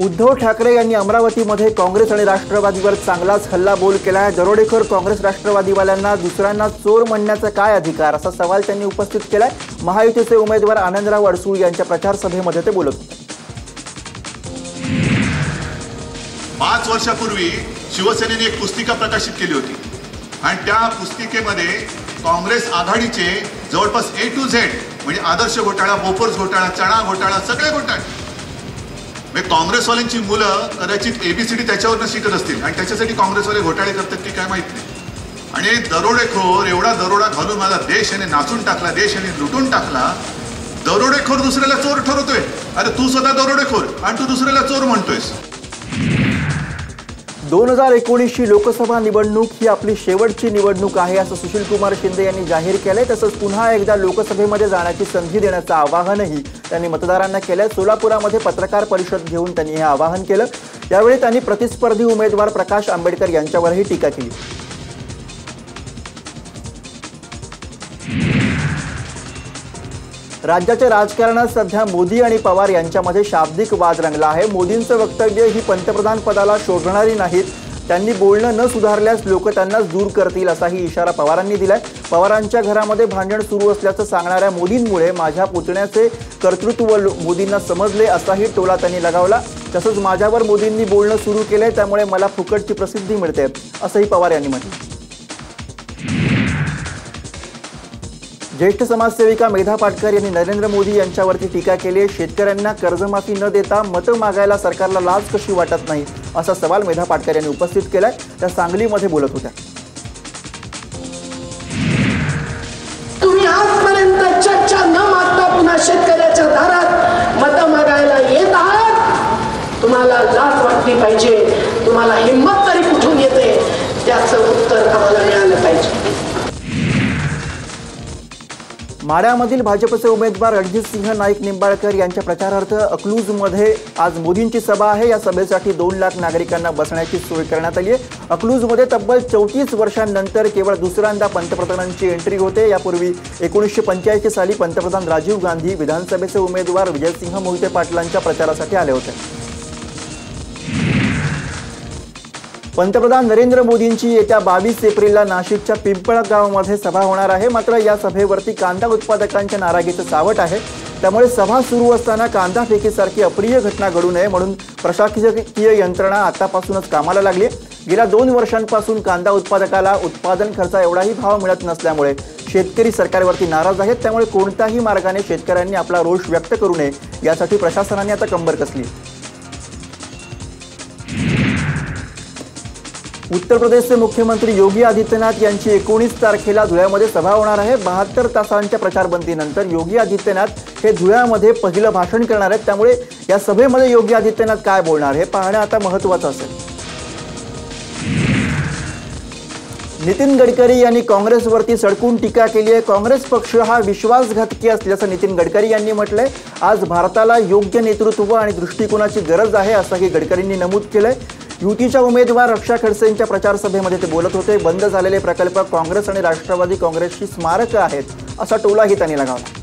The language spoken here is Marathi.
उद्धव ठाकरे यांनी अमरावतीमध्ये काँग्रेस आणि राष्ट्रवादीवर चांगलाच हल्लाबोल केला आहे दरोडेखोर काँग्रेस राष्ट्रवादीवाल्यांना दुसऱ्यांना चोर म्हणण्याचा काय अधिकार? असा सवाल त्यांनी उपस्थित केला आहे महायुतीचे उमेदवार आनंदराव अडसूळ यांच्या प्रचार सभेमध्ये ते बोलत होते. पाच वर्षापूर्वी शिवसेनेने एक पुस्तिका प्रकाशित केली होती. आणि त्या पुस्तिकेमध्ये काँग्रेस आघाडीचे जवळपास ए टू झेड म्हणजे आदर्श घोटाळा बोफोर्स घोटाळा चणा घोटाळा सगळे घोटाळे. म्हणजे काँग्रेसवाल्यांची मुलं कदाचित एबीसीडी त्याच्यावरनं शिकत असतील आणि त्याच्यासाठी काँग्रेसवाले घोटाळे करतात की काय माहीत नाही. आणि दरोडेखोर एवढा दरोडा घालून माझा देश याने नाचून टाकला देश याने लुटून टाकला दरोडेखोर दुसऱ्याला चोर ठरवतोय. अरे तू स्वतः दरोडेखोर आणि तू दुसऱ्याला चोर म्हणतोयस. दोन हजार एकोणीसची लोकसभा निवडणूक ही आपली शेवटची निवडणूक आहे असं सुशीलकुमार शिंदे यांनी जाहीर केलंय. तसंच पुन्हा एकदा लोकसभेमध्ये जाण्याची संधी देण्याचं आवाहनही त्यांनी मतदारांना केल्या सोलापुरामध्ये पत्रकार परिषद घेऊन त्यांनी हे आवाहन केलं. यावेळी त्यांनी प्रतिस्पर्धी उमेदवार प्रकाश आंबेडकर यांच्यावरही टीका केली. राज्याच्या राजकारणात सध्या मोदी आणि पवार यांच्यामध्ये शाब्दिक वाद रंगला आहे. मोदींचं वक्तव्य ही पंतप्रधान पदाला शोधणारी नाहीत. त्यांनी बोलणं न सुधारल्यास लोक त्यांनाच दूर करतील असाही इशारा पवारांनी दिलाय. पवारांच्या घरामध्ये भांडण सुरू असल्याचं सांगणाऱ्या मोदींमुळे माझ्या पुतण्याचे कर्तृत्व लो- मोदींना समजले असाही टोला त्यांनी लगावला. तसंच माझ्यावर मोदींनी बोलणं सुरू केलंय त्यामुळे मला फुकटची प्रसिद्धी मिळते असंही पवार यांनी म्हटलं. ज्येष्ठ समाजसेविका मेधा पाटकर यांनी नरेंद्र मोदी यांच्यावरती टीका केली आहे. शेतकऱ्यांना कर्जमाफी न देता मतं मागायला सरकारला लाज कशी वाटत नाही? असा सवाल मेधा पाटकर यांनी उपस्थित केलाय. त्या सांगलीमध्ये बोलत होत्या. तुम्ही आजपर्यंत चर्चा न मागता पुन्हा शेतकऱ्याच्या दारात मतं मागायला येत आहात? तुम्हाला लाज वाटली पाहिजे. तुम्हाला हिंमत तरी कुठून येते? त्याचं उत्तर आम्हाला मिळालं पाहिजे. माढ्यामधील भाजपचे उमेदवार रणजित सिंह नाईक निंबाळकर यांच्या प्रचारार्थ अकलूजमध्ये आज मोदींची सभा आहे. या सभेसाठी दोन लाख नागरिकांना बसण्याची सोय करण्यात आली आहे. अकलूजमध्ये तब्बल चौतीस वर्षांनंतर केवळ दुसऱ्यांदा पंतप्रधानांची एंट्री होते. यापूर्वी एकोणीसशे पंच्याऐंशी साली पंतप्रधान राजीव गांधी विधानसभेचे उमेदवार विजयसिंह मोहिते पाटलांच्या प्रचारासाठी आले होते. पंतप्रधान नरेंद्र मोदींची येत्या बावीस एप्रिलला नाशिकच्या पिंपळगावमध्ये सभा होणार आहे. मात्र या सभेवरती कांदा उत्पादकांच्या नाराजीचं सावट आहे. त्यामुळे सभा सुरू असताना कांदा फेकीसारखी अप्रिय घटना घडू नये म्हणून प्रशासकीय यंत्रणा आतापासूनच कामाला लागली गेल्या दोन वर्षांपासून कांदा उत्पादकाला उत्पादन खर्चा एवढाही भाव मिळत नसल्यामुळे शेतकरी सरकारवरती नाराज आहेत. त्यामुळे कोणत्याही मार्गाने शेतकऱ्यांनी आपला रोष व्यक्त करू नये. यासाठी प्रशासनाने आता कंबर कसली? उत्तर प्रदेशचे मुख्यमंत्री योगी आदित्यनाथ यांची एकोणीस तारखेला धुळ्यामध्ये सभा होणार आहे. बहात्तर तासांच्या प्रचारबंदीनंतर योगी आदित्यनाथ हे धुळ्यामध्ये पहिलं भाषण करणार आहेत. त्यामुळे या सभेमध्ये योगी आदित्यनाथ काय बोलणार हे पाहणं आता महत्त्वाचं असेल. नितीन गडकरी यांनी काँग्रेसवरती सडकून टीका केली आहे. काँग्रेस पक्ष हा विश्वासघातकी असल्याचं नितीन गडकरी यांनी म्हटलंय. आज भारताला योग्य नेतृत्व आणि दृष्टिकोनाची गरज आहे असंही गडकरींनी नमूद केलंय. युतीच्या उमेदवार रक्षा खडसेंच्या प्रचारसभेमध्ये ते बोलत होते बंद झालेले प्रकल्प काँग्रेस आणि राष्ट्रवादी काँग्रेसची स्मारकं आहेत असा टोलाही त्यांनी लगावला.